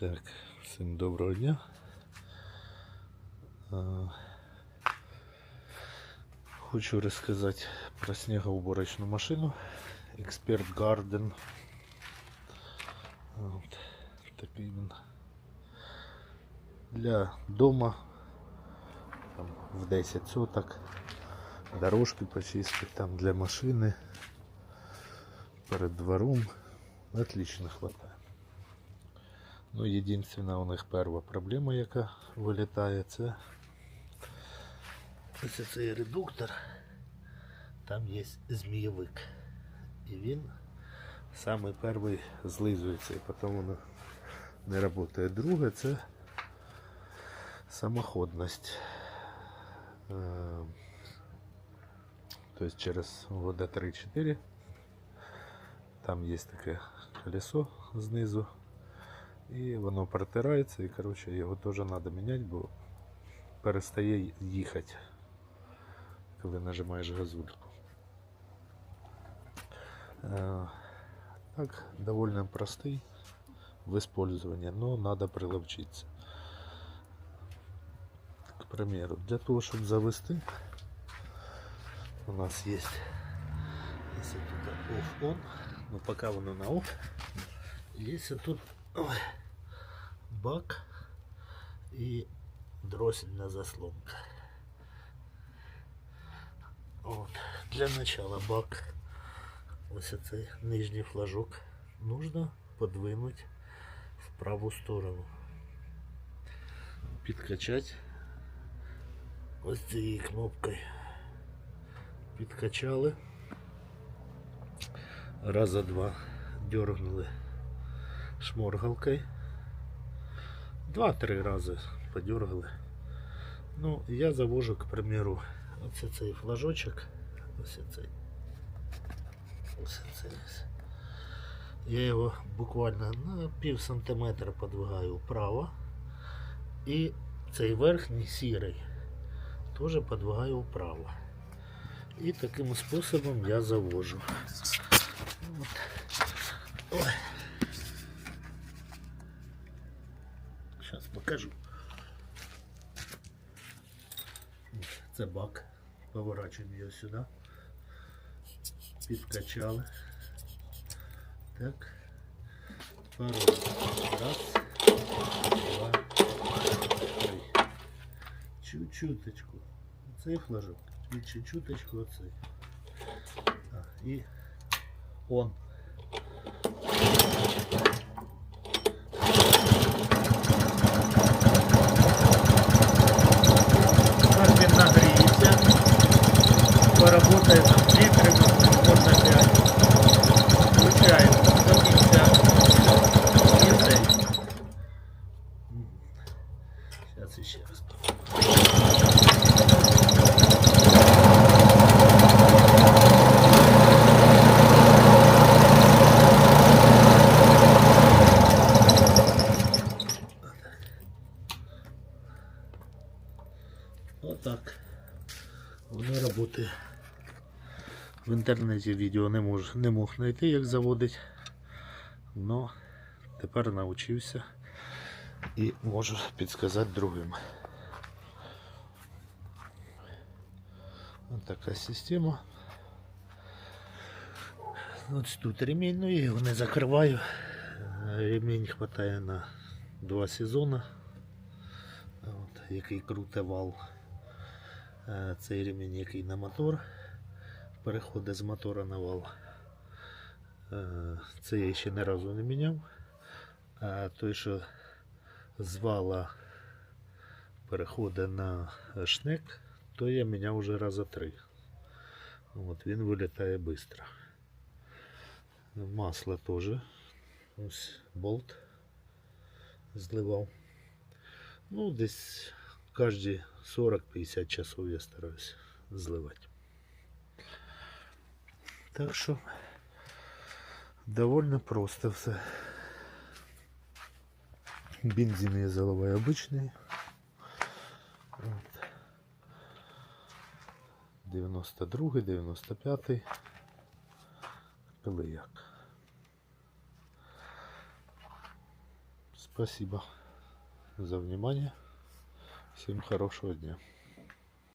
Так, всім доброго дня. А, Хочу розказати про снегоуборочну машину Expert Garden. От, такий він. Для дома там, в 10 соток. Дорожки почистить там для машини. Перед двором. Отлично хватає. Ну, єдинственна у них перша проблема, яка вилітає, це ось цей редуктор. Там є змійовик. І він самий перший злизується, і потім воно не працює. Друге це самоходність. Е, Тобто через года 3-4 там є таке колесо знизу. І воно протирається, і коротше його теж треба міняти, бо перестає їхати, коли нажимаєш газульку. Е, Так, довольно простий в использовании, но надо приловчиться. К примеру, для того, чтобы завести, у нас есть, если тут off-on, но пока воно на off, если тут ой, бак и дроссельная заслонка. От. Для начала бак, ось цей нижній флажок, нужно подвинуть в праву сторону. Підкачати ось цією кнопкою. Підкачали. Раза два дергнули шморгалкой. Два-три рази подергали. Ну, я завожу, к примеру, оце цей флажочок. Ось цей. Ось цей. Я його буквально на пів сантиметра подвигаю вправо. І цей верхній сірий теж подвигаю вправо. І таким способом я завожу. От. Ой. покажу. Це бак. Поворачуємо його сюди. Підкачали. Так. Пару. Раз. Два. Три. Чуть-чуточку. Цей флажок. І чуть-чуточку оцей. Так, і он. поработає там 2 3 можна 5. Включаємо до кінця. І цей. Зараз ще раз. Отак. Воно працює. В інтернеті відео не, мож, не мог знайти, як заводить. Но тепер навчився і можу підказати другим. Ось така система. Ось тут ремінь, ну його не закриваю. Ремінь хватає на два сезони. От, який круте вал. Е, Цей ремінь, який на мотор, переходить з мотора на вал. Е, Це я ще ні разу не міняв. А той, що з вала переходить на шнек, то я міняв вже раза три. От, він вилітає швидко. Масло теж. Ось болт зливав. Ну, десь кожні 40-50 часов я стараюсь зливати. Так що довольно просто все. Бензин я заливаю обычный. Вот. 92 95 коли як. Спасибо за внимание. Всем хорошего дня.